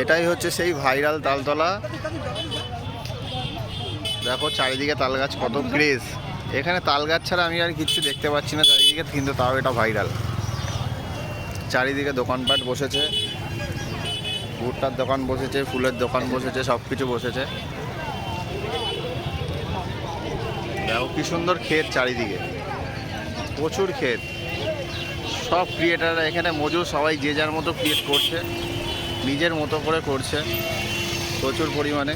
এটাই হচ্ছে সেই ভাইরাল তালতলা। দেখো চারিদিকে তাল গাছ কত ক্রেজ এখানে তাল গাছ ছাড়া আমি আর কিচ্ছু দেখতে পাচ্ছি না চারিদিকে, কিন্তু তাও এটা ভাইরাল। চারিদিকে দোকানপাট বসেছে। ভুট্টার দোকান বসেছে, ফুলের দোকান বসেছে সব কিছু বসেছে। দেখো কি সুন্দর ক্ষেত চারিদিকে। প্রচুর ক্ষেত। সব ক্রিয়েটাররা এখানে, মজুর সবাই যে যার মতো ক্রিয়েট করছে। নিজের মতো করে করছে, প্রচুর পরিমাণে।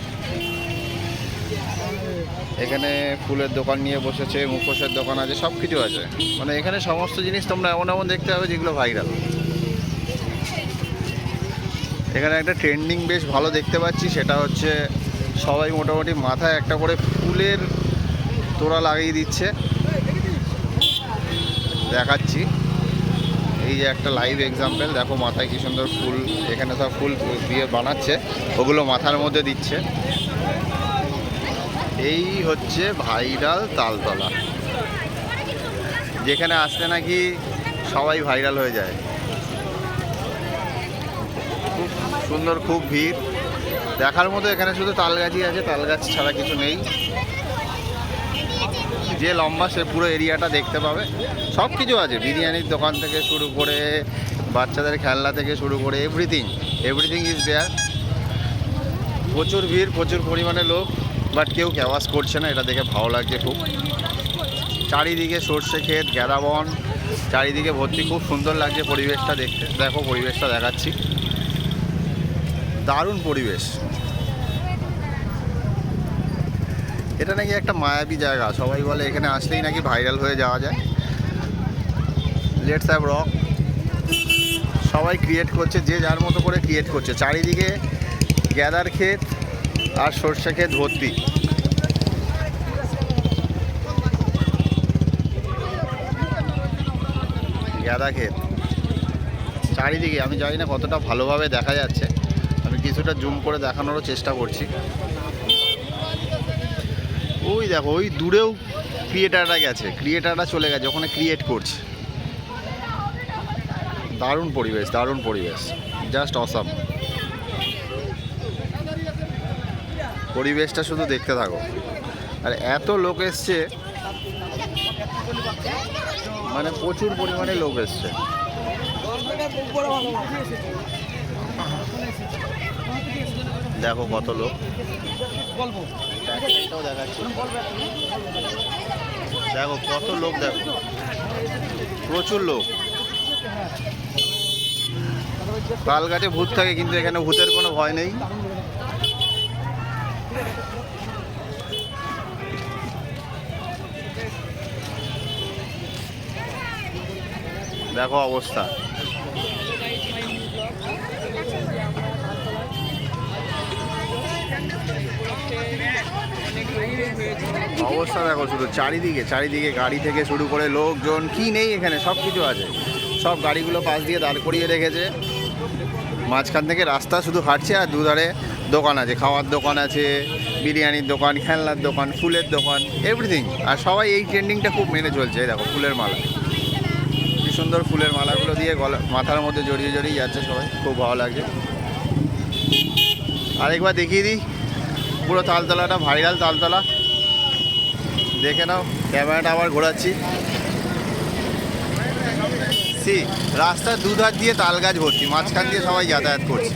এখানে ফুলের দোকান নিয়ে বসেছে, মুখোশের দোকান আছে সব কিছু আছে। মানে এখানে সমস্ত জিনিস তোমরা এমন এমন দেখতে হবে যেগুলো ভাইরাল এখানে একটা ট্রেন্ডিং বেশ ভালো দেখতে পাচ্ছি, সেটা হচ্ছে সবাই মোটামুটি মাথায় একটা করে ফুলের তোড়া লাগিয়ে দিচ্ছে। দেখাচ্ছি। এই যে একটা লাইভ এক্সাম্পল দেখো মাথায় কি সুন্দর ফুল, এখানে সব ফুল দিয়ে বানাচ্ছে, ওগুলো মাথার মধ্যে দিচ্ছে। এই হচ্ছে ভাইরাল তালতলা। যেখানে আসলে নাকি সবাই ভাইরাল হয়ে যায়। খুব সুন্দর, খুব ভিড়। দেখার মতো এখানে শুধু তাল গাছই আছে তাল গাছ ছাড়া কিছু নেই। যে লম্বা সে পুরো এরিয়াটা দেখতে পাবে। সব কিছু আছে, বিরিয়ানির দোকান থেকে শুরু করে, বাচ্চাদের খেলনা থেকে শুরু করে এভরিথিং এভরিথিং ইজ দেয়ার প্রচুর ভিড়, প্রচুর পরিমাণে লোক বাট কেউ ক্যাওয়াজ করছে না, এটা দেখে ভালো লাগছে খুব। চারিদিকে সর্ষে ক্ষেত গ্যাদাবন চারিদিকে ভর্তি, খুব সুন্দর লাগছে পরিবেশটা দেখতে। দেখো, পরিবেশটা দেখাচ্ছি। দারুণ পরিবেশ। এটা নাকি একটা মায়াবী জায়গা। সবাই বলে এখানে আসলেই নাকি ভাইরাল হয়ে যাওয়া যায়। লেটস হ্যাভ রক সবাই ক্রিয়েট করছে, যে যার মতো করে ক্রিয়েট করছে। চারিদিকে গ্যাদার ক্ষেত আর সর্ষে ক্ষেত ভর্তি। গ্যাদা ক্ষেত। চারিদিকে, আমি জানি না কতটা ভালোভাবে দেখা যাচ্ছে। আমি কিছুটা জুম করে দেখানোরও চেষ্টা করছি। ওই দেখো, ওই দূরেও ক্রিয়েটাররা গেছে ক্রিয়েটাররা চলে গেছে, ওখানে ক্রিয়েট করছে। দারুণ পরিবেশ দারুণ পরিবেশ জাস্ট অসাম পরিবেশটা শুধু দেখতে থাকো। আর এত লোক এসছে মানে প্রচুর পরিমাণে লোক এসছে। দেখো কত লোক। দেখাচ্ছি দেখো কত লোক দেখো। প্রচুর লোক। গাছে ভূত থাকে, কিন্তু এখানে ভূতের কোনো ভয় নেই। দেখো অবস্থা। অবস্থা দেখো শুধু চারিদিকে চারিদিকে গাড়ি থেকে শুরু করে লোকজন, কি নেই এখানে, সব কিছু আছে। সব গাড়িগুলো পাশ দিয়ে দাঁড় করিয়ে রেখেছে। মাঝখান থেকে রাস্তা শুধু হাঁটছে আর দুধারে দোকান আছে। খাওয়ার দোকান আছে, বিরিয়ানির দোকান, খেলনার দোকান, ফুলের দোকান এভরিথিং আর সবাই এই ট্রেন্ডিংটা খুব মেনে চলছে দেখো, ফুলের মালা। কি সুন্দর ফুলের মালাগুলো দিয়ে গলা, মাথার মধ্যে জড়িয়ে জড়িয়ে যাচ্ছে সবাই, খুব ভালো লাগছে। আরেকবার দেখিয়ে দিই, পুরো তালতলাটা, ভাইরাল তালতলা। দেখে নাও, ক্যামেরাটা আবার ঘোরাচ্ছি। সি, রাস্তার দুধার দিয়ে তাল গাছ ভর্তি, মাঝখান দিয়ে সবাই যাতায়াত করছে।